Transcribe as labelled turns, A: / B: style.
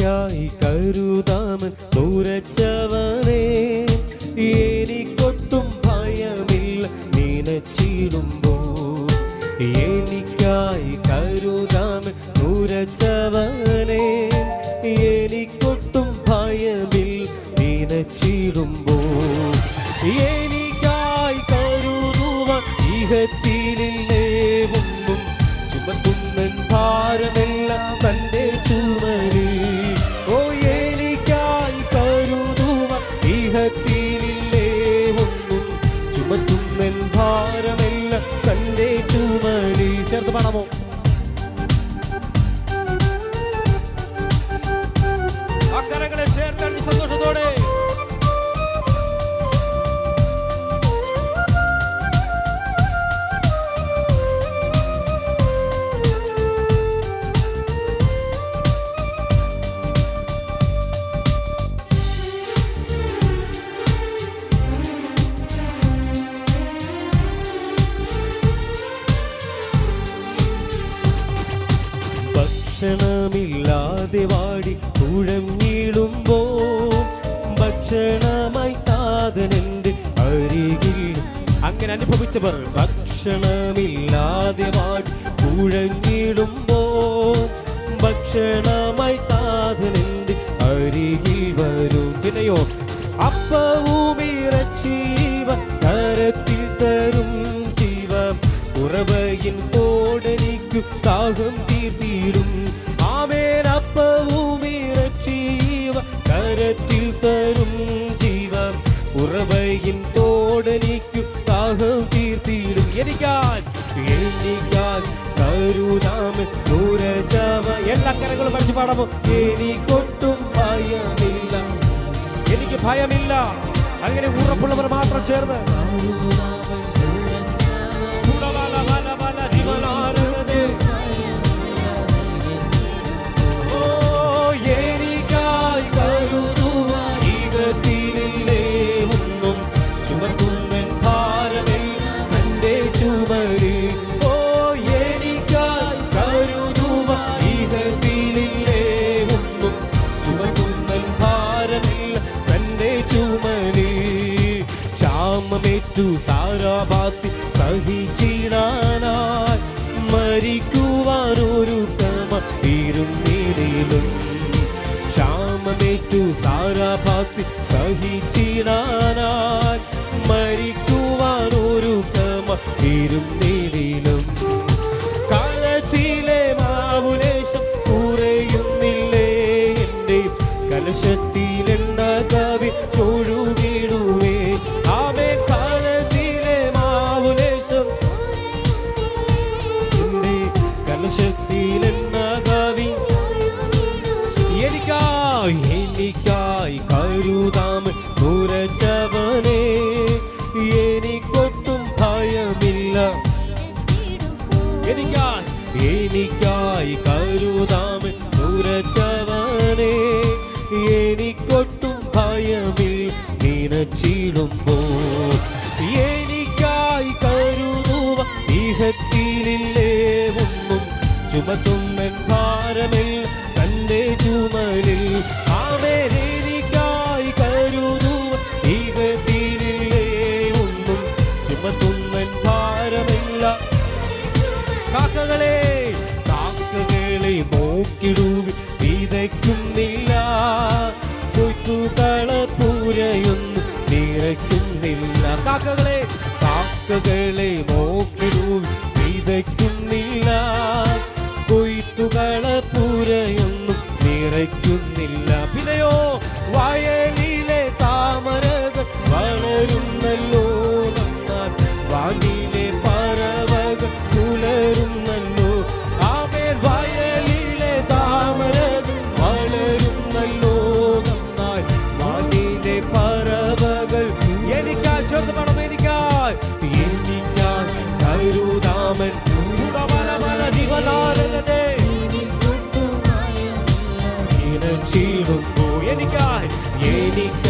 A: കരുതാമൻ ദൂരച്ചവനെ. എനിക്കൊട്ടും ഭയമില്ല നീനച്ചിടുമ്പോ. എനിക്കായി കരുതാമൻ ദൂരച്ചവനെ. എനിക്കൊട്ടും ഭയമില്ല നീനച്ചിടുമ്പോ. എനിക്കായി കരുതുവാൻ ഇഹത്തിലില്ലേ ഭക്ഷണമില്ലാതെ വാടി കുഴഞ്ഞിടുമ്പോ ഭക്ഷണമായി താതനെന്റെ അരികിൽ? അങ്ങനെ അനുഭവിച്ചവർ ഭക്ഷണമില്ലാതെ വാടി കുഴഞ്ഞിടുമ്പോ ഭക്ഷണമായി താതനെന്റെ അരികിൽ വരും? പിന്നെയോ അപ്പവും ഇറച്ചീവ കരത്തിൽ തരും ജീവ ദാഹം എനിക്കാൻ എനിക്കാൻ കരുതാമ ദൂരജാവ. എല്ലാ കരങ്ങളും പഠിച്ചു പാടാമോ? എനിക്കൊട്ടും ഭയമില്ല. എനിക്ക് ഭയമില്ല. അങ്ങനെ ഉറപ്പുള്ളവർ മാത്രം ചേർന്ന്. സഹിച്ചിടാനായി മരിക്കുവാനൊരു തമ ഇരുന്നിലും ക്ഷാമമേറ്റു സാരാഭാത്തി സഹിച്ചിടാനായി മരിക്കുവാനൊരു തമ ഇരുന്നിലും കാലത്തിലെ മാവുലേശം കുറയുന്നില്ലേ? എന്റെ കലശത്തിലെണ്ണ കവി എനിക്കായി കരുതാം കുരച്ചവനെ എനിക്കൊട്ടും ഭയമില്ല. എനിക്കായി എനിക്കായി കരുതാമ കുറച്ചവനെ എനിക്കൊട്ടും ഭയമിൽ നീനച്ചിടുമ്പോ എനിക്കായി കരുതുവ. ഇഹത്തിലില്ലേ ഒന്നും ചുമത്തുന്നൻ ഭാരമിൽ കാക്കകളെ നോക്കിടുവി ചീടുമ്പോ എനിക്കായി എനിക്കായി കരുതാമൻ